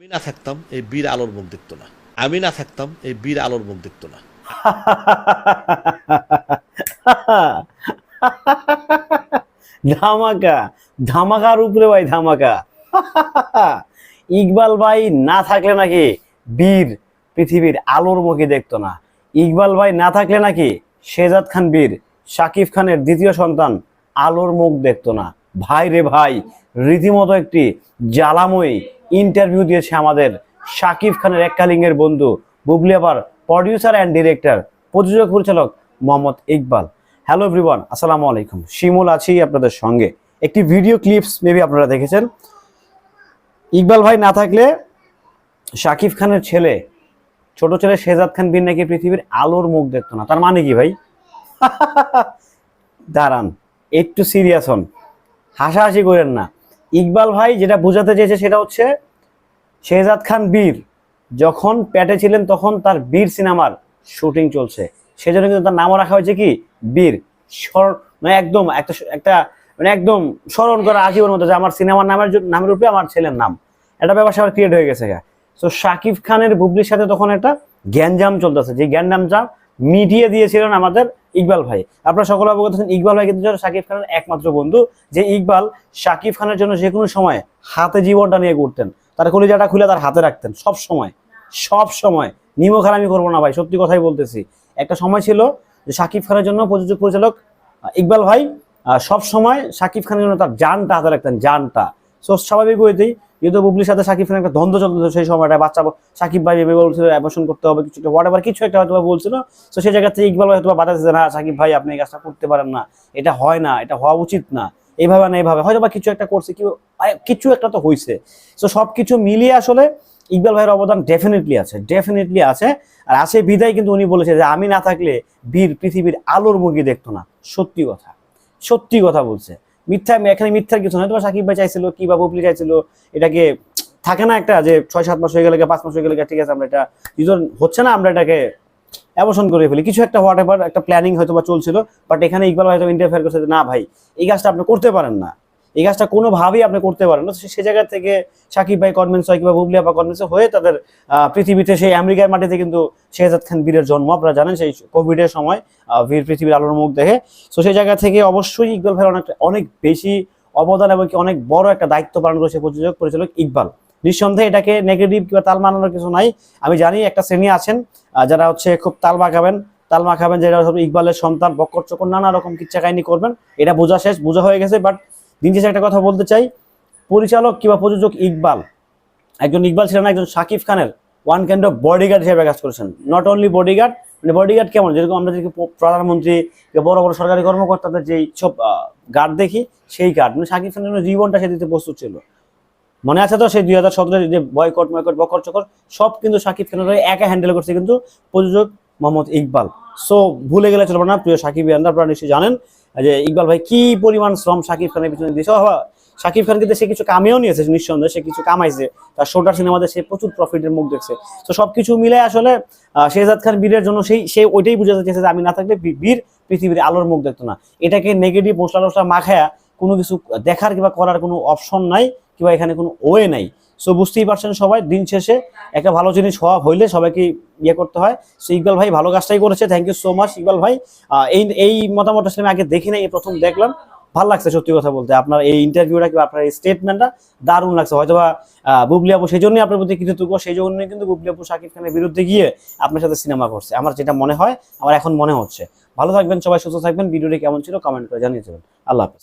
আমি না থাকতাম এই বীর আলোর মুখ দেখতো না। আমি না থাকতাম এই বীর আলোর মুখ দেখতো না। ধামাকা, ধামাকার উপরে ভাই ধামাকা। ইকবাল ভাই না থাকলে নাকি বীর পৃথিবীর আলোর মুখে দেখতো না। ইকবাল ভাই না থাকলে নাকি শেজাদ খান বীর, শাকিব খানের দ্বিতীয় সন্তান আলোর মুখ দেখতো না। ভাই রে ভাই, রীতিমতো একটি জ্বালাময়ী ইন্টারভিউ দিয়েছে আমাদের শাকিব খানের এককালিঙ্গের বন্ধু, বুবলি আবার প্রডিউসার অ্যান্ড ডিরেক্টর প্রযোজক, পরিচালক মোহাম্মদ ইকবাল। হ্যালো এভরিওয়ান আসসালামু আলাইকুম। শিমুল আছি আপনাদের সঙ্গে। একটি ভিডিও ক্লিপস মেবি আপনারা দেখেছেন। ইকবাল ভাই না থাকলে শাকিব খানের ছেলে, ছোট ছেলে শেজাদ খান বিন নাকি পৃথিবীর আলোর মুখ দেখতো না। তার মানে কি ভাই? দাঁড়ান, একটু সিরিয়াস হন। হাসাহাসি করেন না। ইকবাল ভাই যেটা বোঝাতে চেয়েছে সেটা হচ্ছে, শেহজাদ খান বীর যখন প্যাটে ছিলেন তখন তার বীর সিনেমার শুটিং চলছে। সেজন্য কিন্তু তার নামও রাখা হয়েছে কি? বীর। মানে একদম একটা একটা মানে একদম স্মরণ করা আজীবন মতো যে আমার সিনেমার নামের নামের উপরে আমার ছেলের নাম। এটা ব্যাপার সবার ক্রিয়েট হয়ে গেছে তো শাকিব খানের বুবলির সাথে তখন একটা গ্যাঞ্জাম চলতেছে। যে গ্যাঞ্জামটা মিটিয়ে দিয়েছিলেন আমাদের ইকবাল ভাই। আপনারা সকলে অবগত আছেন, ইকবাল ভাই কিন্তু শাকিব খানের একমাত্র বন্ধু, যে ইকবাল শাকিব খানের জন্য যে কোনো সময় হাতে জীবনটা নিয়ে ঘুরতেন তার কলিজাটা খুলে তার হাতে রাখতেন, সব সময় সব সময়। নিমো খারামি করব না ভাই, সত্যি কথাই বলতেছি। একটা সময় ছিল যে শাকিব খানের জন্য প্রযোজক, পরিচালক ইকবাল ভাই সব সময় শাকিব খানের জন্য তার জানটা হাতে রাখতেন, জানটা। সো স্বাভাবিক হইতেই যেহেতু বুবলির সাথে শাকিব খানের একটা দ্বন্দ্ব চলতেছে সেই সময়টা বাচ্চা সাকিব ভাই ভেবে বলছিল, অ্যাবর্শন করতে হবে, কিছু হোয়াট কিছু একটা হয়তো বলছিল। তো সেই জায়গা থেকে ইকবাল হয়তো বাধা দিচ্ছে না, সাকিব ভাই, আপনি এই কাজটা করতে পারেন না। এটা হয় না, এটা হওয়া উচিত না। এইভাবে না এইভাবে। হয়তো বা কিছু একটা করছে, কি কিছু একটা তো হয়েছে তো সব কিছু মিলিয়ে আসলে ইকবাল ভাইয়ের অবদান ডেফিনেটলি আছে ডেফিনেটলি আছে। আর আছে বিদায়, কিন্তু উনি বলেছে যে, আমি না থাকলে বীর পৃথিবীর আলোর মুখী দেখতো না। সত্যি কথা। সত্যি কথা বলছে। মিথ্যা, এখানে মিথ্যার কিছু নয়। সাকিব ভাই চাইছিল, কি বা বুবলি চাইছিল, এটাকে থাকে না একটা যে ছয়, সাত মাস হয়ে গেলে, পাঁচ মাস হয়ে গেলে, ঠিক আছে, আমরা এটা দুজন হচ্ছে না, আমরা এটাকে অ্যাবর্শন করে ফেলি। কিছু একটা হোয়াট এভার একটা প্ল্যানিং হয়তো বা চলছিল বাট এখানে ইকবাল হয়তো ইন্টারফেয়ার করছে না ভাই, এই কাজটা আপনি করতে পারেন না। এই কাজটা কোনোভাবেই আপনি করতে পারেন না। সে- সে জায়গা থেকে সাকিব ভাই, কনভেন্স হয় কিংবা বুবলি আপা কনভেন্স হয়ে তাদের পৃথিবীতে সেই আমেরিকার মাটিতে কিন্তু শেহজাদ খান বীরের জন্ম। আপনারা জানেন সেই কোভিডের সময় বীর পৃথিবীর আলোর মুখ দেখে। তো সেই জায়গা থেকে অবশ্যই ইকবাল ভাই অনেক অনেক বেশি অবদান এবং কি অনেক বড় একটা দায়িত্ব পালন করেছে, প্রযোজক পরিচালক ইকবাল। নিঃসন্দেহে এটাকে নেগেটিভ কিংবা তাল মানানোর কিছু নাই। আমি জানি একটা শ্রেণি আছেন যারা হচ্ছে খুব তাল মাখাবেন তাল মাখাবেন যেটা ইকবালের সন্তান, বক্কর চকর, নানা রকম কিচ্ছা কাহিনী করবেন। এটা বোঝা শেষ, বোঝা হয়ে গেছে বাট দিন শেষে একটা কথা বলতে চাই। পরিচালক কিংবা প্রযোজক ইকবাল। একজন ইকবাল ছিলেন, একজন শাকিব খানের ওয়ান কাইন্ড অফ বডিগার্ড হিসেবে কাজ করেছেন। নট অনলি বডিগার্ড মানে বডিগার্ড কেমন? যেরকম আমরা যেরকম প্রধানমন্ত্রী বড় বড় সরকারি কর্মকর্তাদের যেই সব গার্ড দেখি, সেই গার্ড মানে শাকিব খানের জীবনটা সে দিতে প্রস্তুত ছিল। মনে আছে তো সেই দুই হাজার সতেরো যে বয়কট ময়কট বকর চকর, সব কিন্তু শাকিব খানের একা হ্যান্ডেল করছে কিন্তু প্রযোজক মোহাম্মদ ইকবাল। সো ভুলে গেলে চলবে না, প্রিয় সাকিব ইয়ান্দা আপনারা নিশ্চয়ই জানেন। যে ইকবাল ভাই, কি পরিমাণ শ্রম শাকিব খানের পিছনে দিয়েছে? সাকিব কিন্তু সে কিছু কামেও নিয়েছে নিঃসন্দেহে সে কিছু কামাইছে। তার শোটার সিনেমাতে সে প্রচুর প্রফিটের মুখ দেখছে। তো সবকিছু মিলে আসলে শেহজাদ খান বীরের জন্য সেই, সে ওইটাই বুঝাতে চেয়েছে যে আমি না থাকলে বীর পৃথিবীর আলোর মুখ দেখতো না। এটাকে নেগেটিভ মশলা টসলা মাখায়া কোনো কিছু দেখার কিংবা করার কোনো অপশন নাই। কিংবা এখানে কোনো ওয়ে নাই। সো বুঝতেই পারছেন সবাই দিন শেষে একটা ভালো জিনিস হওয়া হইলে সবাইকে ইয়ে করতে হয়। সো ইকবাল ভাই ভালো কাজটাই করেছে thank you so much Iqbal ভাই। এই এই মতামত আসলে আমি আগে দেখি নাই এই প্রথম দেখলাম। ভালো লাগছে সত্যি কথা বলতে। আপনার এই ইন্টারভিউটা কিংবা আপনার এই স্টেটমেন্টটা দারুণ লাগছে। হয়তোবা আহ, বুবলি আপু সেই জন্যই আপনার প্রতি কৃতজ্ঞ সেই জন্যই কিন্তু বুবলি আপু শাকিব খানের বিরুদ্ধে গিয়ে আপনার সাথে সিনেমা করছে। আমার যেটা মনে হয় আমার এখন মনে হচ্ছে। ভালো থাকবেন সবাই সুস্থ থাকবেন। ভিডিওটি কেমন ছিল কমেন্ট করে জানিয়ে দেবেন। আল্লাহ হাফেজ।